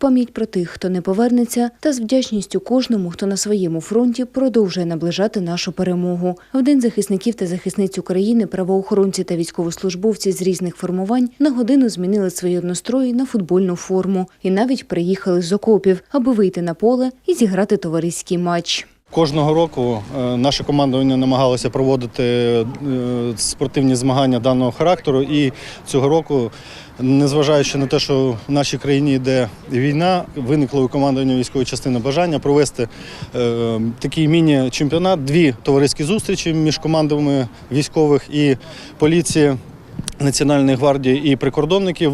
пам'ять про тих, хто не повернеться, та з вдячністю кожному, хто на своєму фронті продовжує наближати нашу перемогу. В день захисників та захисниць України правоохоронці та військовослужбовці з різних формувань на годину змінили свої однострої на футбольну форму і навіть приїхали з окопів, аби вийти на поле і зіграти товариський матч. Кожного року е, наше командування намагалося проводити е, спортивні змагання даного характеру. І цього року, незважаючи на те, що в нашій країні йде війна, виникло у командування військової частини бажання провести е, такий міні-чемпіонат, дві товариські зустрічі між командами військових і поліції. Національної гвардії і прикордонників,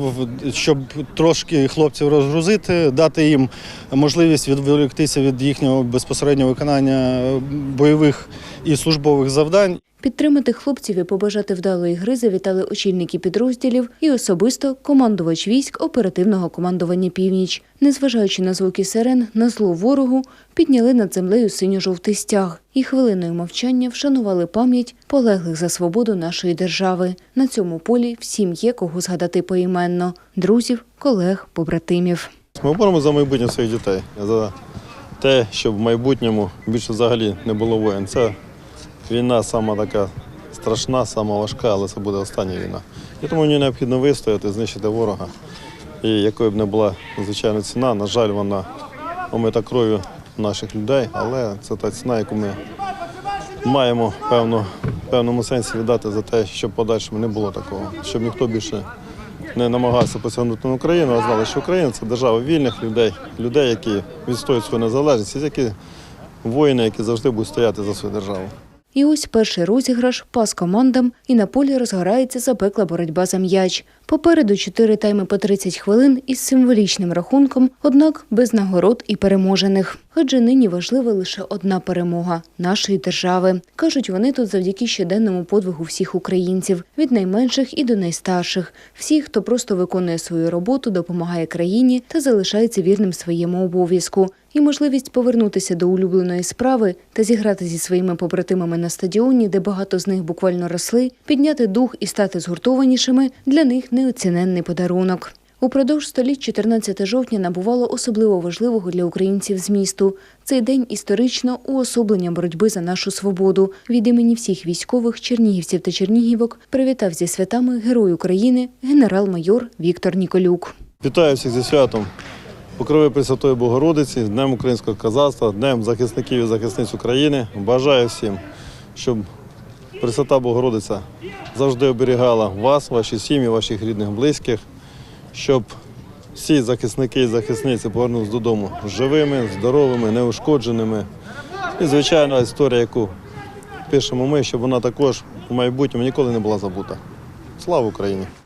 щоб трошки хлопців розгрузити, дати їм можливість відволіктися від їхнього безпосереднього виконання бойових і службових завдань. Підтримати хлопців і побажати вдалої гри завітали очільники підрозділів і особисто командувач військ оперативного командування Північ. Незважаючи на звуки сирен, на зло ворогу підняли над землею синьо-жовтий стяг і хвилиною мовчання вшанували пам'ять полеглих за свободу нашої держави. На цьому полі всім є кого згадати поіменно друзів, колег, побратимів. Ми боремося за майбутнє своїх дітей, за те, щоб в майбутньому більше взагалі не було воєн. Це війна сама така страшна, сама важка, але це буде остання війна. І тому мені необхідно вистояти, знищити ворога. І якою б не була звичайно ціна, на жаль, вона омита кров'ю наших людей, але це та ціна, яку ми маємо певно, в певному сенсі віддати за те, щоб подальшому не було такого, щоб ніхто більше не намагався посягнути на Україну, а знали, що Україна це держава вільних людей, людей, які відстоюють свою незалежність, які воїни, які завжди будуть стояти за свою державу. І ось перший розіграш пас командам, і на полі розгорається запекла боротьба за м'яч. Попереду чотири тайми по 30 хвилин із символічним рахунком, однак без нагород і переможених. Адже нині важлива лише одна перемога нашої держави. Кажуть, вони тут завдяки щоденному подвигу всіх українців, від найменших і до найстарших, всіх, хто просто виконує свою роботу, допомагає країні та залишається вірним своєму обов'язку. І можливість повернутися до улюбленої справи та зіграти зі своїми побратимами на стадіоні, де багато з них буквально росли, підняти дух і стати згуртованішими для них неоціненний подарунок. Упродовж століть 14 жовтня набувало особливо важливого для українців змісту. Цей день історично уособлення боротьби за нашу свободу. Від імені всіх військових чернігівців та чернігівок привітав зі святами Герой України генерал-майор Віктор Ніколюк. Вітаю всіх зі святом Покрови Пресвятої Богородиці, Днем українського казацтва, Днем захисників і захисниць України. Бажаю всім, щоб Пресвята Богородиця завжди оберігала вас, ваші сім'ї, ваших рідних, близьких, щоб всі захисники і захисниці повернулися додому живими, здоровими, неушкодженими. І, звичайно, історія, яку пишемо ми, щоб вона також у майбутньому ніколи не була забута. Слава Україні!